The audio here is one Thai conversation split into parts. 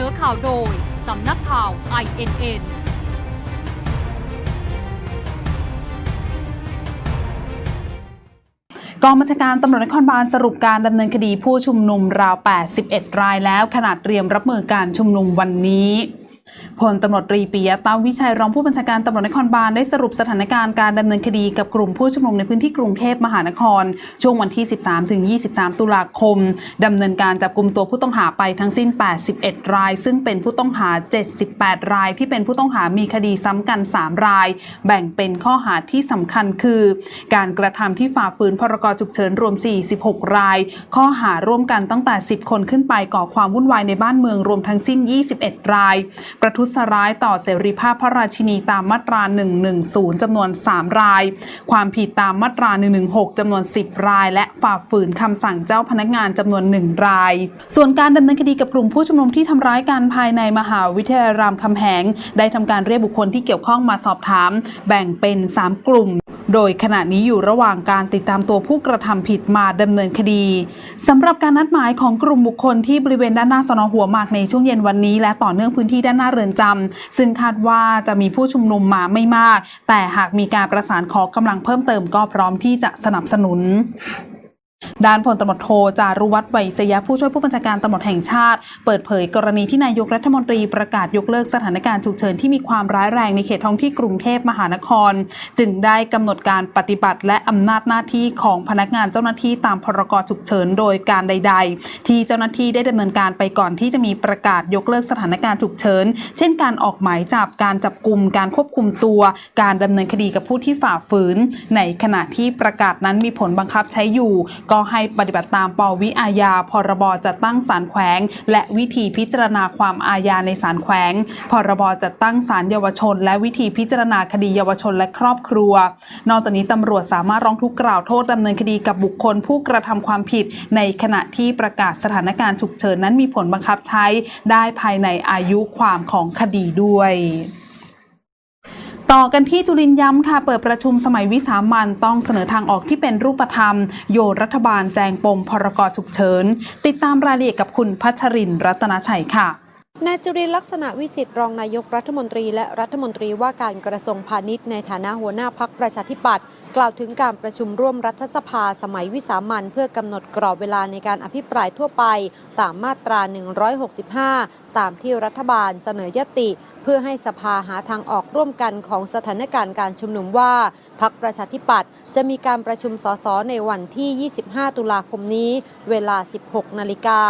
นอข่าวโดย สำนักข่าว INN กองบัญชาการตำรวจนครบาลสรุปการดำเนินคดีผู้ชุมนุมราว 81 รายแล้วขนาดเตรียมรับมือการชุมนุมวันนี้ พลตำรวจตรีปิยะตาวิชัยรองผู้บัญชาการตำรวจนครบาลได้สรุปสถานการณ์การดำเนินคดีกับกลุ่มผู้ชุมนุมในพื้นที่กรุงเทพมหานคร ช่วงวันที่ 13 ถึง 23 ตุลาคมดำเนินการจับกลุ่มตัวผู้ต้องหาไปทั้งสิ้น 81 ราย ซึ่งเป็นผู้ต้องหา 78 ราย ที่เป็นผู้ต้องหามีคดีซ้ำกัน 3 ราย แบ่งเป็นข้อหาที่สำคัญคือ การกระทำที่ฝ่าฝืนพรกฉุกเฉินรวม 46 ราย ข้อหาร่วมกันตั้งแต่ 10 คนขึ้นไปก่อความวุ่นวายในบ้านเมืองรวมทั้งสิ้น 21 รายประทุษร้ายต่อเสรีภาพพระราชินีตามมาตรา 110 จำนวน 3 ราย ความผิดตามมาตรา 116 จำนวน 10 ราย และฝ่าฝืนคำสั่งเจ้าพนักงานจำนวน 1 ราย ส่วนการดำเนินคดีกับกลุ่มผู้ชุมนุมที่ทำร้ายกันภายในมหาวิทยาลัยรามคำแหง ได้ทำการเรียกบุคคลที่เกี่ยวข้องมาสอบถาม แบ่งเป็น 3 กลุ่ม โดยขณะนี้อยู่ระหว่างการติดตามตัวผู้กระทำผิดมาดำเนินคดีสำหรับการนัดหมายของกลุ่มบุคคลที่บริเวณด้านหน้าสนหัวหมากในช่วงเย็นวันนี้ และต่อเนื่องพื้นที่ด้านหน้าเรือนจำซึ่งคาดว่าจะมีผู้ชุมนุมมาไม่มาก แต่หากมีการประสานขอกำลังเพิ่มเติมก็พร้อมที่จะสนับสนุน ด้านพลตำรวจโทจารุวัฒน์ไวยสยะผู้ช่วยผู้บัญชาการตำรวจแห่งชาติ เปิดเผยกรณีที่นายกรัฐมนตรีประกาศยกเลิกสถานการณ์ฉุกเฉินที่มีความร้ายแรงในเขตท้องที่กรุงเทพมหานคร จึงได้กำหนดการปฏิบัติและอำนาจหน้าที่ของพนักงานเจ้าหน้าที่ตามพรกฉุกเฉินโดยการใด ๆ ที่เจ้าหน้าที่ได้ดำเนินการไปก่อนที่จะมีประกาศยกเลิกสถานการณ์ฉุกเฉินเช่น การออกหมายจับการจับกลุ่มการควบคุมตัว การดำเนินคดีกับผู้ที่ฝ่าฝืน ในขณะที่ประกาศนั้นมีผลบังคับใช้อยู่ก็ให้ปฏิบัติตามปวิอาญา พรบจัดตั้งศาลแขวง และวิธีพิจารณาความอาญาในศาลแขวง พรบจัดตั้งศาลเยาวชน และวิธีพิจารณาคดีเยาวชนและครอบครัว นอกจากนี้ตำรวจสามารถร้องทุกข์กล่าวโทษดำเนินคดีกับบุคคลผู้กระทำความผิด ในขณะที่ประกาศสถานการณ์ฉุกเฉินนั้นมีผลบังคับใช้ได้ภายในอายุความของคดีด้วย ต่อกันที่จุลินย้ำค่ะ เปิดประชุมสมัยวิสามันต้องเสนอทางออกที่เป็นรูปธรรม โยนรัฐบาลแจงปมพรกฉุกเฉิน ติดตามรายละเอียดกับคุณพัชรินรัตนชัยค่ะนายจุรินลักษณะวิสิทธิ์รองนายกรัฐมนตรีและรัฐมนตรีว่าการกระทรวงพาณิชย์ในฐานะหัวหน้าพักประชาธิปัตย์กล่าวถึงการประชุมร่วมรัฐสภาสมัยวิสามันเพื่อกำหนดกรอบเวลาในการอภิปรายทั่วไป ตามมาตรา 165 ตามที่รัฐบาลเสนอยติ เพื่อให้สภาหาทางออกร่วมกันของสถานการณ์การชุมนุมว่าพักประชาธิปัตย์จะมีการประชุมสสในวันที่ 25 ตุลาคมนี้ เวลา 16 นาฬิกา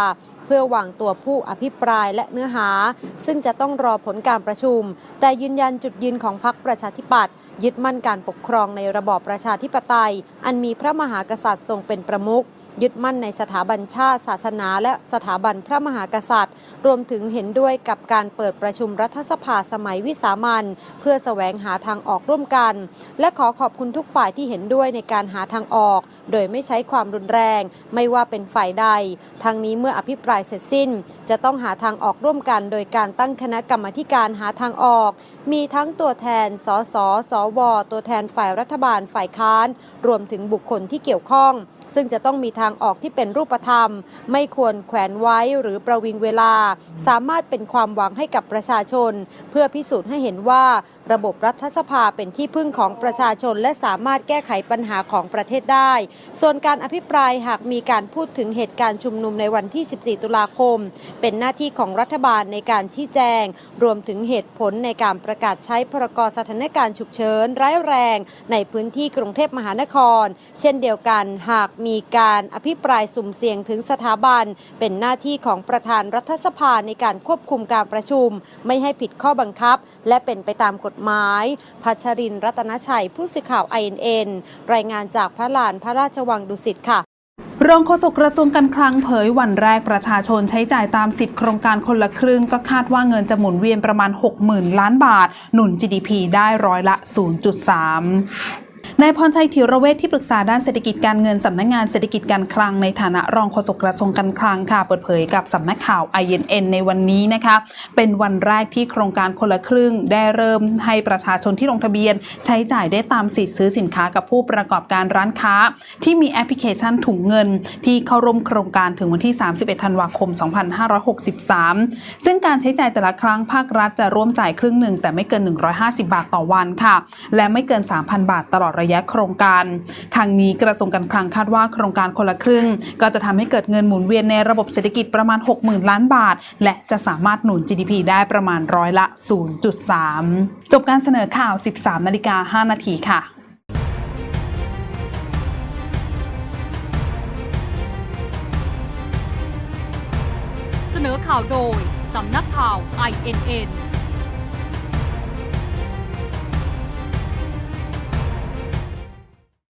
เพื่อวางตัวผู้อภิปรายและเนื้อหา ซึ่งจะต้องรอผลการประชุม แต่ยืนยันจุดยืนของพรรคประชาธิปัตย์ยึดมั่นการปกครองในระบอบประชาธิปไตย อันมีพระมหากษัตริย์ทรงเป็นประมุข ยึดมั่นในสถาบันชาติ ศาสนา และสถาบันพระมหากษัตริย์ รวมถึงเห็นด้วยกับการเปิดประชุมรัฐสภาสมัยวิสามันเพื่อแสวงหาทางออกร่วมกัน และขอขอบคุณทุกฝ่ายที่เห็นด้วยในการหาทางออก โดยไม่ใช้ความรุนแรง ไม่ว่าเป็นฝ่ายใด ทั้งนี้เมื่ออภิปรายเสร็จสิ้น จะต้องหาทางออกร่วมกันโดยการตั้งคณะกรรมการหาทางออก มีทั้งตัวแทน สส สว ตัวแทนฝ่ายรัฐบาล ฝ่ายค้าน รวมถึงบุคคลที่เกี่ยวข้อง ซึ่งจะต้องมีทางออกที่เป็นรูปธรรม ไม่ควรแขวนไว้หรือประวิงเวลา สามารถเป็นความหวังให้กับประชาชน เพื่อพิสูจน์ให้เห็นว่าระบบรัฐสภาเป็นที่พึ่งของประชาชน และสามารถแก้ไขปัญหาของประเทศได้ ส่วนการอภิปรายหากมีการพูดถึงเหตุการณ์ชุมนุมในวันที่ 14 ตุลาคม เป็นหน้าที่ของรัฐบาลในการชี้แจง รวมถึงเหตุผลในการประกาศใช้พรกสถานการณ์ฉุกเฉินร้ายแรง ในพื้นที่กรุงเทพมหานคร เช่นเดียวกันหากมีการอภิปรายสุ่มเสี่ยงถึงสถาบัน เป็นหน้าที่ของประธานรัฐสภาในการควบคุมการประชุม ไม่ให้ผิดข้อบังคับ และเป็นไปตามกฎหมาย พัชรินร์รัตนชัย ผู้สื่อข่าว INN รายงานจากพระลานพระราชวังดุสิตค่ะรองโฆษกกระทรวงการคลังเผยวันแรกประชาชนใช้จ่ายตามสิทธิโครงการคนละครึ่งก็คาดว่าเงินจะหมุนเวียนประมาณ 60,000 ล้านบาท หนุน GDP ได้ร้อยละ 0.3 นายพรชัยธีรเวชที่ปรึกษาด้านเศรษฐกิจการเงินสำนักงานเศรษฐกิจการคลังในฐานะรองโฆษกกระทรวงการคลังค่ะเปิดเผยกับสำนักข่าว INN ในวันนี้นะคะเป็นวันแรกที่โครงการคนละครึ่ง ได้เริ่มให้ประชาชนที่ลงทะเบียน ใช้จ่ายได้ตามสิทธิ์ซื้อสินค้ากับผู้ประกอบการร้านค้า ที่มีแอปพลิเคชันถุงเงิน ที่เข้าร่วมโครงการถึงวันที่ 31 ธันวาคม 2563 ซึ่งการใช้จ่ายแต่ละครั้งภาครัฐจะร่วมจ่ายครึ่งหนึ่งแต่ไม่เกิน 150 บาทต่อวันค่ะ และไม่เกิน 3,000 บาทตลอดระยะโครงการ ทางนี้กระทรวงการคลังคาดว่าโครงการคนละครึ่ง ก็จะทำให้เกิดเงินหมุนเวียนในระบบเศรษฐกิจประมาณ 60,000 ล้านบาท และจะสามารถหนุน GDP ได้ประมาณร้อยละ 0.3 จบการเสนอข่าว 13 นาฬิกา 5 นาทีค่ะเสนอข่าวโดย สำนักข่าว INN